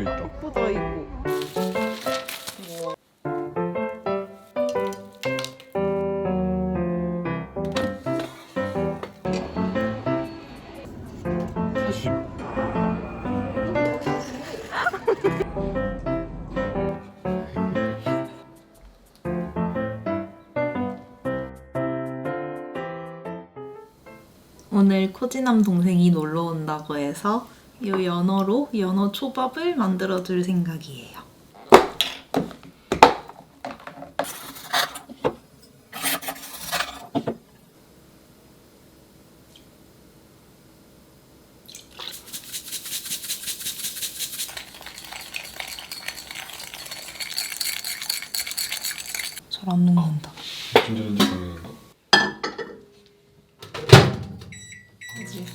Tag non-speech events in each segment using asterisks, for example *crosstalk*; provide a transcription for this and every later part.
있다. 예쁘다 이거. 사실 오늘 코지남 동생이 놀러 온다고 해서 이 연어로 연어 초밥을 만들어 줄 생각이에요. 잘 안 녹는다. 진짜 진짜? 그지?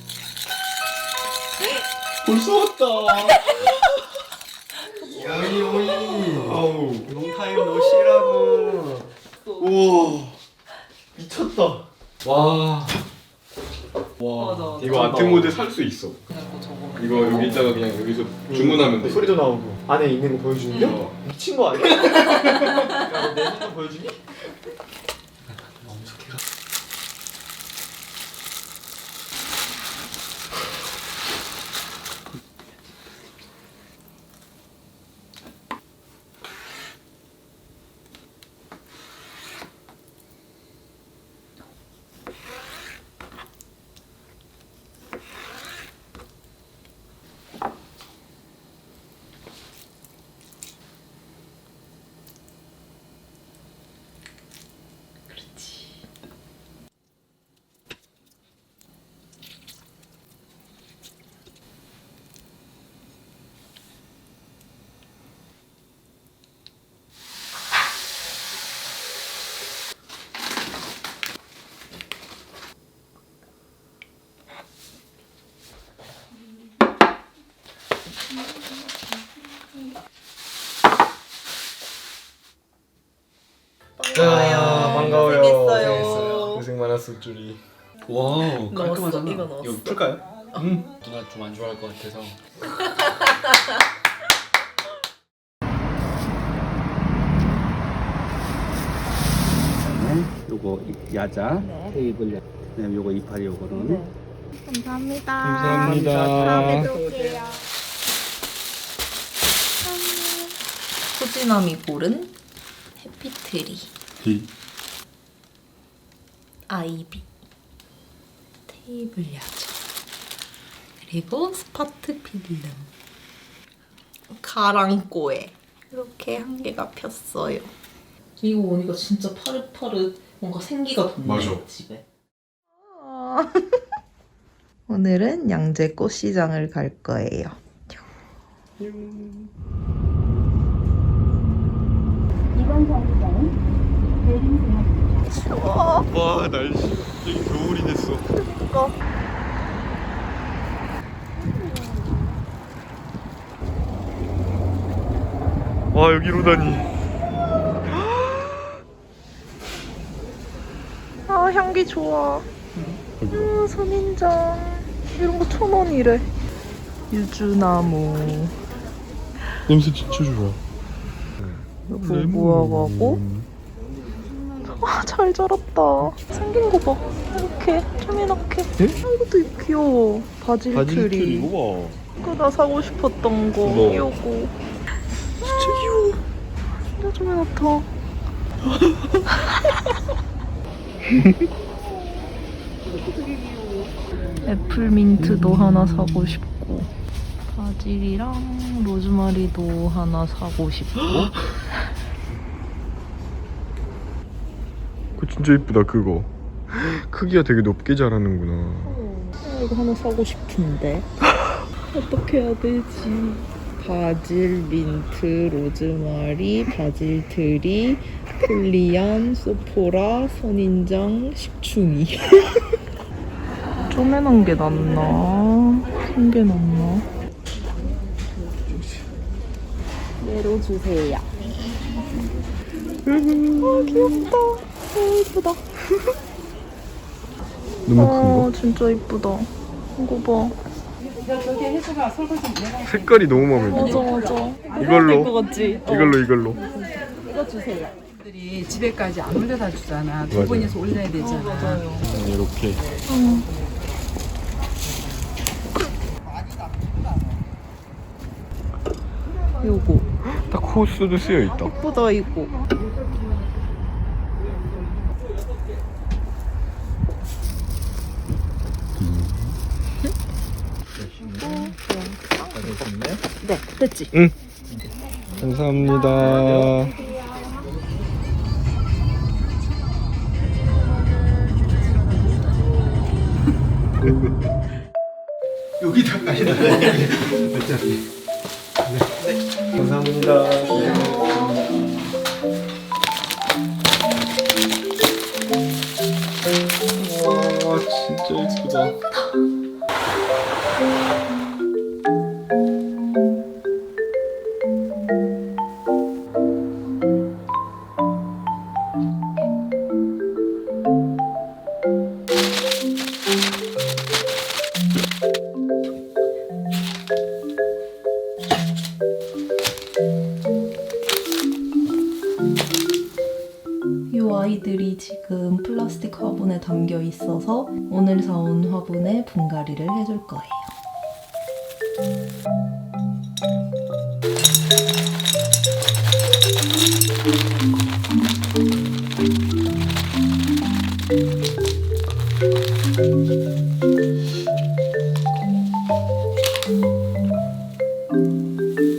벌써 왔다. 야이 오이. 아우. 롱타임 노시라고 우와. 미쳤다. 와. 와. 맞아, 맞아. 이거 아트 모드 살 수 있어. 그냥 뭐 저거. 이거 여기다가 그냥 여기서 주문하면 돼. 소리도 나오고 안에 있는 거 보여주는 게? 어. 미친 거 아니야? *laughs* 야, 내 눈좀 보여주니? 아, 반가워요. 고생했어요. 고생 많았을 줄이. 와우. 넣었어. 이거 넣었어. 이거 풀까요? 응. 누나 좀 안 좋아할 것 같아서 요거 야자 테이블 야 그다음에 요거 이파리 요거는 감사합니다. 감사합니다. 다음에 또 올게요. 소진함이 고른 해피트리 히. 아이비 테이블 야자 그리고 스파트 필름 가랑꼬에 이렇게 한 개가 폈어요. 이거 오니까 진짜 파릇파릇 뭔가 생기가 돋네 맞아. 집에. *laughs* 오늘은 양재 꽃시장을 갈 거예요. 와 날씨 갑자기 겨울이 됐어. 와 여기로다니. 아 향기 좋아. 아, 선인장 이런 거 천 원이래. 유주나무 냄새 진짜 좋아. 무화과고 와 잘 자랐다. 생긴 거 봐. 이렇게 조그맣게. 네? 아, 이것도 이거 귀여워. 바질, 트리. 이거 그거 나 사고 싶었던 거. 뭐? 요거. 진짜 귀여워. 진짜 조그맣다. *laughs* 애플민트도 하나 사고 싶고 바질이랑 로즈마리도 하나 사고 싶고 *laughs* 그거 진짜 이쁘다 그거. 크기가 되게 높게 자라는구나. 아, 이거 하나 사고 싶은데 *laughs* 어떻게 해야 되지? 바질, 민트, 로즈마리, 바질 트리, 폴리안, 소포라, 선인장, 식충이 쪼매난 *laughs* 게 낫나? 큰 게 낫나? 내로 주세요 아 귀엽다 아 예쁘다 *laughs* 너무 어, 진짜 이쁘다. 이거 봐. 색깔이 너무 마음에 들어. 맞아. 이걸로 것 같지? 이걸로 이걸로. 이거 주세요. 들이 집에까지 안 올려다 주잖아. 두 맞아요. 번이서 올려야 되잖아. 이렇게. 요거. 딱 코스도 쓰여 있다. 예쁘다 이거. 네, 됐지. 감사합니다. *laughs* 여기다 아니다. 네. 감사합니다. 와 진짜 예쁘다. 지금 플라스틱 화분에 담겨 있어서 오늘 사온 화분에 분갈이를 해줄 거예요. 완성.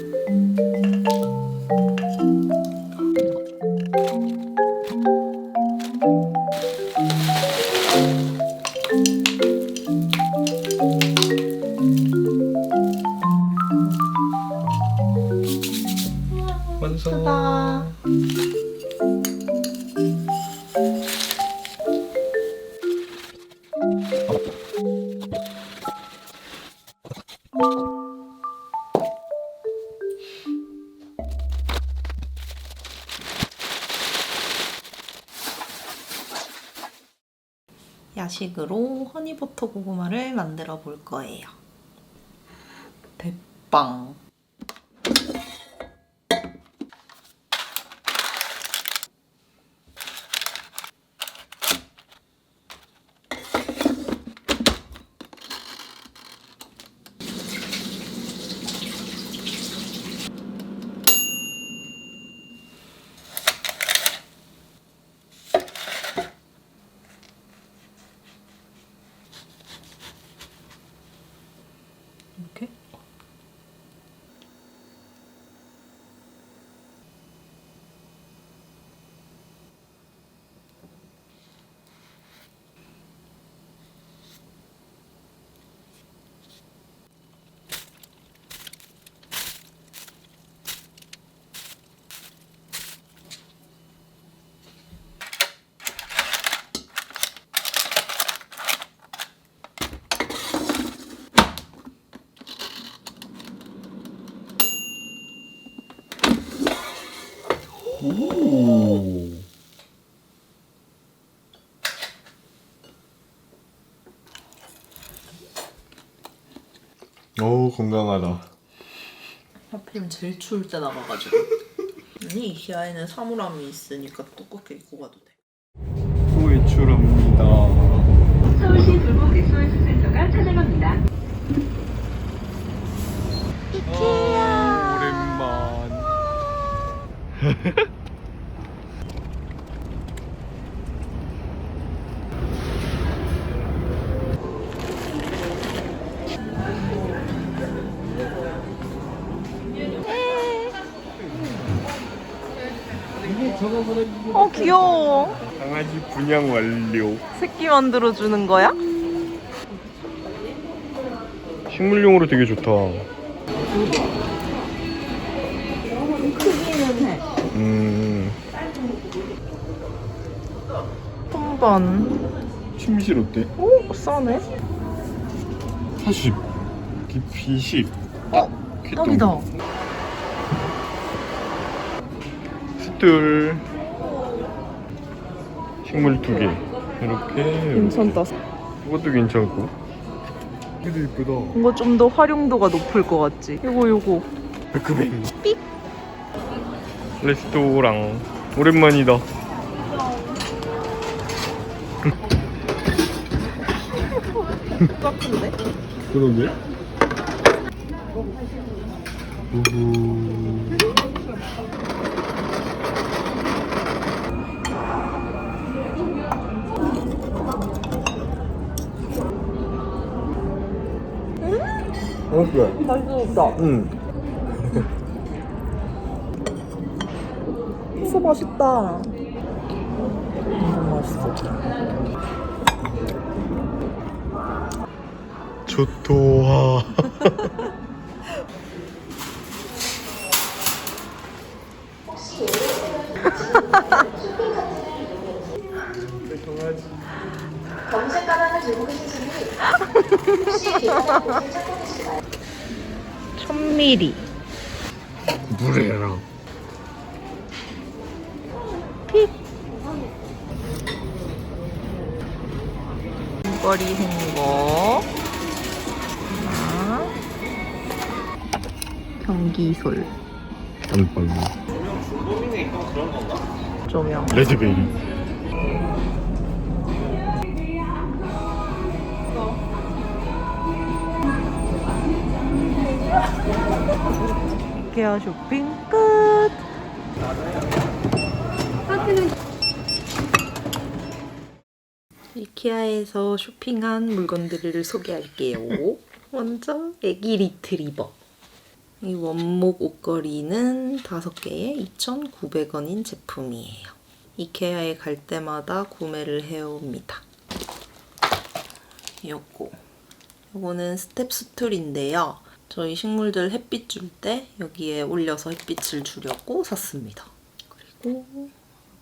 야식으로 허니버터 고구마를 만들어 볼 거예요. 대빵. 건강하다. 하필이면 제일 추울 때 나가가지고 *laughs* 아니 이시아에는 사물함이 있으니까 두껍게 입고 가도 돼 외출합니다. 서울시 불목 SOS 센터가 찾아갑니다. 아, 오랜만. *laughs* *laughs* 어 귀여워 강아지 분양 완료. 새끼 만들어 주는 거야? 식물용으로 되게 좋다. 음, 한번 침실 어때? 오 싸네 40. 깊이 10. 어? 퀴동. 딱이다 스툴. 식물 두 개. 이렇게. 괜찮다 이것도 괜찮고. 이거 이쁘다. 뭔가 좀 더 활용도가 높을 것 같지? 요거 요거 백크뱅. 삑. 레스토랑. 오랜만이다. 같은데? 그러게. 우후. 어, 그래. 맛있다 응. 진짜 맛있다 너무 맛있어 좋도와. 검색 가방을 들고 계신 분이 혹시 계좌 곳을 찾고 계실까요? 천미리 물에랑. 머리 헹거 하나 변기솔 안방. 조명 레드베리. 이케아 쇼핑 끝 이케아에서 쇼핑한 물건들을 소개할게요. *laughs* 먼저 애기 리트리버. 이 원목 옷걸이는 5개에 2,900원인 제품이에요. 이케아에 갈 때마다 구매를 해옵니다. 요거. 요거는 스텝 스툴인데요. 저희 식물들 햇빛 줄 때 여기에 올려서 햇빛을 주려고 샀습니다. 그리고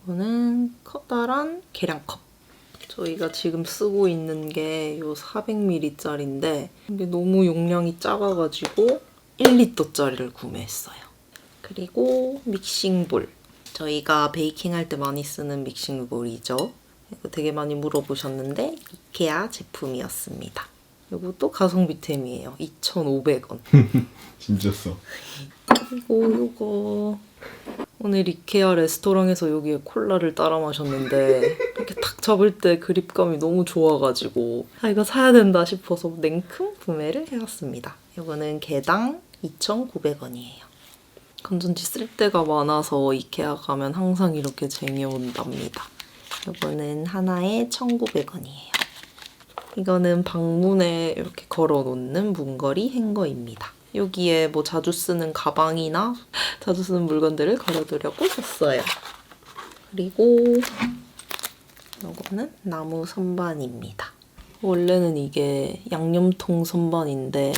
이거는 커다란 계량컵. 저희가 지금 쓰고 있는 게요 400ml짜리인데 이게 너무 용량이 작아가지고 1리터짜리를 구매했어요. 그리고 믹싱볼. 저희가 베이킹 할 때 많이 쓰는 믹싱볼이죠. 되게 많이 물어보셨는데 이케아 제품이었습니다. 이것도 가성비템이에요. 2,500원. *laughs* 진짜 써. 그리고 요거 오늘 이케아 레스토랑에서 여기에 콜라를 따라 마셨는데 이렇게 탁 잡을 때 그립감이 너무 좋아가지고 아 이거 사야 된다 싶어서 냉큼 구매를 해왔습니다. 이거는 개당 2,900원이에요. 건전지 쓸 데가 많아서 이케아 가면 항상 이렇게 쟁여온답니다. 이거는 하나에 1,900원이에요. 이거는 방문에 이렇게 걸어 놓는 문거리 행거입니다. 여기에 뭐 자주 쓰는 가방이나 *laughs* 자주 쓰는 물건들을 걸어두려고 샀어요. 그리고 이거는 나무 선반입니다. 원래는 이게 양념통 선반인데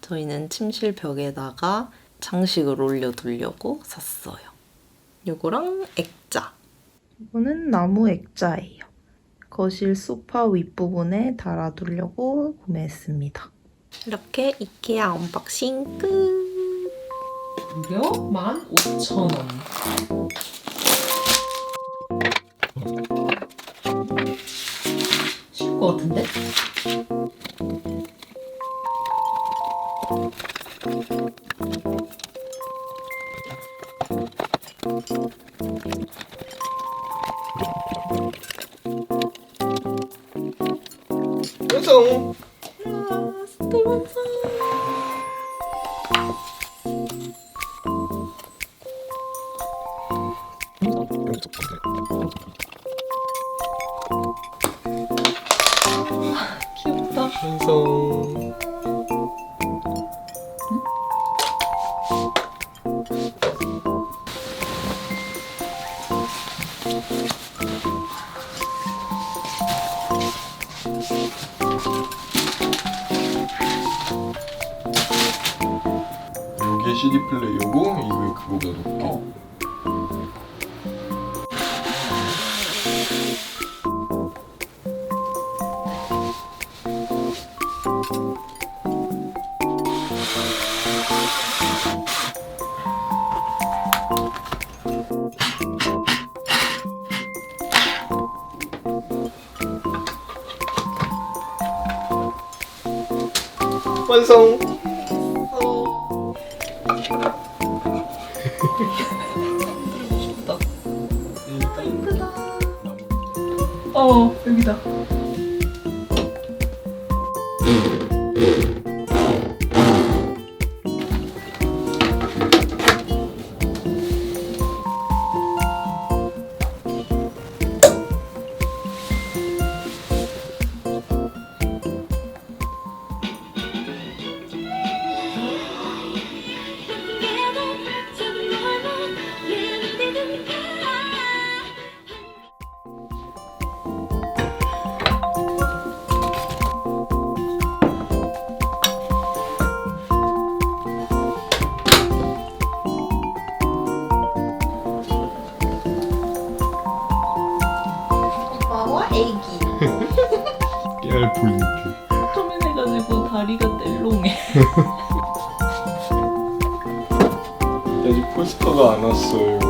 저희는 침실 벽에다가 장식을 올려두려고 샀어요. 이거랑 액자. 이거는 나무 액자예요. 거실 소파 윗부분에 달아두려고 구매했습니다. 이렇게 이케아 언박싱 끝! 무려 15,000원. 쉬울 것 같은데? 귀엽 완성. 깨알 포인트. 초면해가지고 다리가 뗄롱해. *laughs* 아직 포스터가 안 왔어요.